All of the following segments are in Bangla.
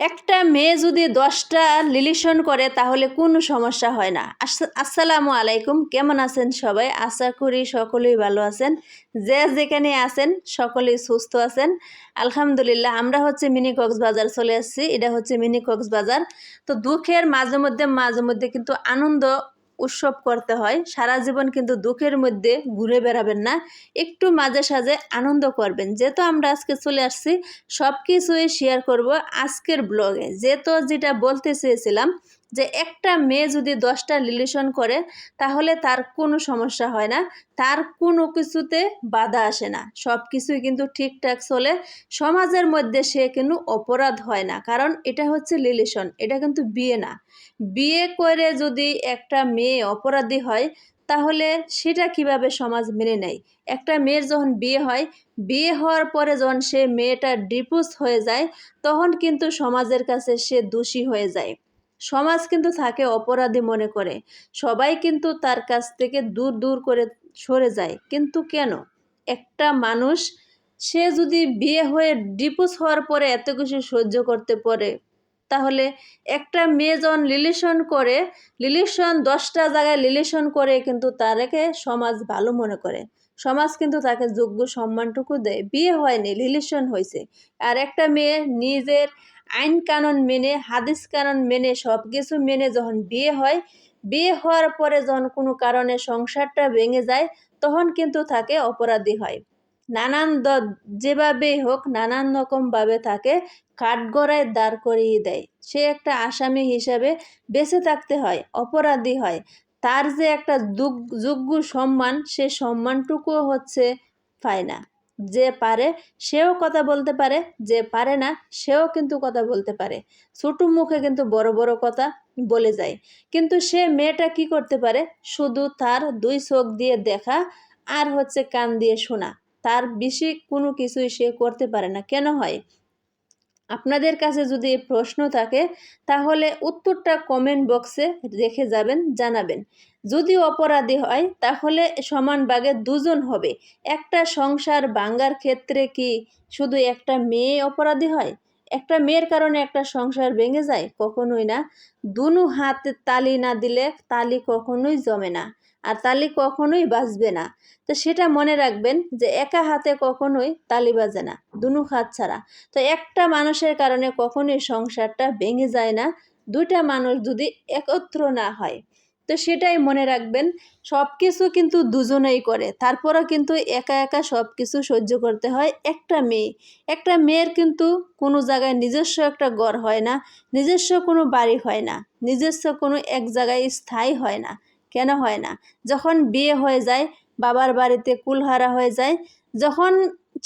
একটা মেয়ে যদি দশটা লিলিশন করে, তাহলে কোনো সমস্যা হয় না। আস- আসসালামু আলাইকুম, কেমন আছেন সবাই? আশা করি সকলেই ভালো আছেন। যে যেখানে আছেন, সকলেই সুস্থ আছেন। আলহামদুলিল্লাহ, আমরা হচ্ছে মিনি কক্সবাজার চলে আসছি এটা হচ্ছে মিনি কক্সবাজার। তো দুঃখের মাঝে মধ্যে মাঝে মধ্যে কিন্তু আনন্দ উৎসব করতে হয়। সারা জীবন কিন্তু দুঃখের মধ্যে ঘুরে বেড়াবেন না। একটু মাঝে সাঝে আনন্দ করবেন। যেহেতু আমরা আজকে চলে আসছি সব কিছুই শেয়ার করব আজকের ব্লগে যেহেতু যেটা বলতে চেয়েছিলাম যে একটা মেয়ে যদি দশটা রিলেশন করে, তাহলে তার কোনো সমস্যা হয় না। তার কোনো কিছুতে বাধা আসে না। সব কিছুই কিন্তু ঠিকঠাক চলে। সমাজের মধ্যে সে কিন্তু অপরাধ হয় না। কারণ এটা হচ্ছে রিলেশন এটা কিন্তু বিয়ে না। বিয়ে করে যদি একটা মেয়ে অপরাধী হয়, তাহলে সেটা কীভাবে সমাজ মেনে নেয়? একটা মেয়ের যখন বিয়ে হয়, বিয়ে হওয়ার পরে যখন সে মেয়েটা ডিপোজ হয়ে যায়, তখন কিন্তু সমাজের কাছে সে দোষী হয়ে যায়। সমাজ কিন্তু তাকে অপরাধী মনে করে। সবাই কিন্তু তার কাছ থেকে দূর দূর করে সরে যায়। কিন্তু কেন? একটা মানুষ, সে যদি বিয়ে হয়ে ডিপোজ হওয়ার পরে এত কিছু সহ্য করতে পারে, তাহলে একটা মেয়ে যখন রিলেশন করে রিলেশন দশটা জায়গায় রিলেশন করে কিন্তু তারকে সমাজ ভালো মনে করে। সমাজ কিন্তু তাকে যোগ্য সম্মানটুকু দেয়। বিয়ে হয়নি রিলেশন হয়েছে আর একটা মেয়ে নিজের আইন কানুন মেনে, হাদিস কানুন মেনে সব কিছু মেনে যখন বিয়ে হয়, বিয়ে হওয়ার পরে যখন কোনো কারণে সংসারটা ভেঙে যায়, তখন কিন্তু তাকে অপরাধী হয়। নানান যেভাবেই হোক নানান রকমভাবে তাকে কাঠগড়ায় দাঁড় করিয়ে দেয়। সে একটা আসামি হিসাবে বেঁচে থাকতে হয়, অপরাধী হয়। তার যে একটা যোগ্য সম্মান, সে সম্মানটুকুও হচ্ছে পায় না। যে পারে, সেও কথা বলতে পারে, যে পারে না, সেও কিন্তু কথা বলতে পারে। ছোট মুখে কিন্তু বড় বড় কথা বলে যায়। কিন্তু সে মেয়েটা কি করতে পারে? শুধু তার দুই চোখ দিয়ে দেখা আর হচ্ছে কান দিয়ে শোনা। তার বেশি কোনো কিছুই সে করতে পারে না। কেন হয়? আপনাদের কাছে যদি প্রশ্ন থাকে, তাহলে উত্তরটা কমেন্ট বক্সে রেখে যাবেন, জানাবেন। যদি অপরাধী হয়, তাহলে সমান ভাগে দুজন হবে। একটা সংসার ভাঙ্গার ক্ষেত্রে কি শুধু একটা মেয়ে অপরাধী হয়? একটা মেয়ের কারণে একটা সংসার ভেঙে যায়, কখনোই না। দুনু হাতে তালি না দিলে তালি কখনোই জমে না আর তালি কখনোই বাজবে না। তো সেটা মনে রাখবেন যে একা হাতে কখনোই তালি বাজে না, দুনু হাত ছাড়া। তো একটা মানুষের কারণে কখনোই সংসারটা ভেঙে যায় না, দুইটা মানুষ যদি একত্র না হয়। তো সেটাই মনে রাখবেন সব কিছু কিন্তু দুজনেই করে। তারপরও কিন্তু একা একা সব কিছু সহ্য করতে হয় একটা মেয়ে। একটা মেয়ের কিন্তু কোনো জায়গায় নিজস্ব একটা ঘর হয় না, নিজস্ব কোনো বাড়ি হয় না, নিজস্ব কোনো এক জায়গায় স্থায়ী হয় না, কেন হয় না? যখন বিয়ে হয়ে যায়, বাবার বাড়িতে কুলহারা হয়ে যায়, যখন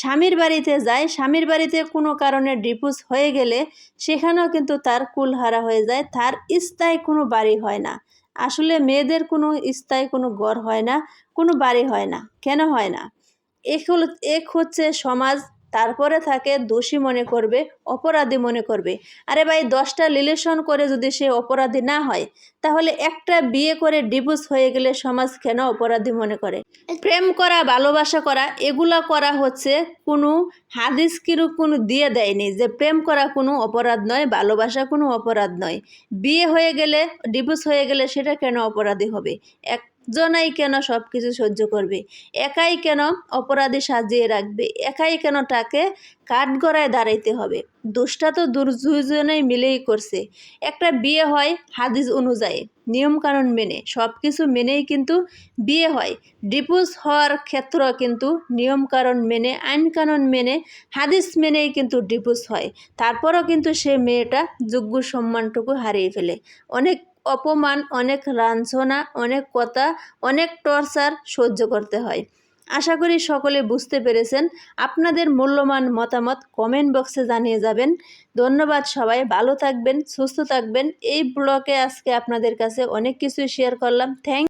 স্বামীর বাড়িতে যায়, স্বামীর বাড়িতে কোনো কারণে ডিভোর্স হয়ে গেলে, সেখানেও কিন্তু তার কুলহারা হয়ে যায়, তার স্থায়ী কোনো বাড়ি হয় না। আসলে মেয়েদের কোনো স্থায়ী কোনো ঘর হয় না, কোনো বাড়ি হয় না, কেন হয় না? এক হলো, এক হচ্ছে সমাজ তারপরে থাকে দোষী মনে করবে, অপরাধী মনে করবে। আরে ভাই, দশটা রিলেশন করে যদি সে অপরাধী না হয়, তাহলে একটা বিয়ে করে ডিভোর্স হয়ে গেলে সমাজ কেন অপরাধী মনে করে? প্রেম করা, ভালোবাসা করা, এগুলা করা হচ্ছে কোনো হাদিস কিরু কোনো দিয়ে দেয়নি যে প্রেম করা কোনো অপরাধ নয়, ভালোবাসা কোনো অপরাধ নয়। বিয়ে হয়ে গেলে ডিভোর্স হয়ে গেলে সেটা কেন অপরাধী হবে? একজনাই কেন সব কিছু সহ্য করবে? একাই কেন অপরাধী সাজিয়ে রাখবে? একাই কেন তাকে কাঠগড়ায় দাঁড়াইতে হবে? দোষটা তো দুজনেই মিলেই করছে। একটা বিয়ে হয় হাদিস অনুযায়ী, নিয়মকানুন মেনে। সব কিছু মেনেই কিন্তু বিয়ে হয়। ডিভোর্স হওয়ার ক্ষেত্র কিন্তু নিয়মকানুন মেনে, আইনকানুন মেনে, হাদিস মেনেই কিন্তু ডিভোর্স হয়। তারপরও কিন্তু সে মেয়েটা যোগ্য সম্মানটুকু হারিয়ে ফেলে। অনেক অপমান, অনেক লাঞ্ছনা, অনেক কথা, অনেক টর্চার সহ্য করতে হয়। আশা করি সকলে বুঝতে পেরেছেন। আপনাদের মূল্যমান মতামত কমেন্ট বক্সে জানিয়ে যাবেন। ধন্যবাদ সবাই, ভালো থাকবেন, সুস্থ থাকবেন। এই ব্লগে আজকে আপনাদের কাছে অনেক কিছু শেয়ার করলাম। থ্যাংক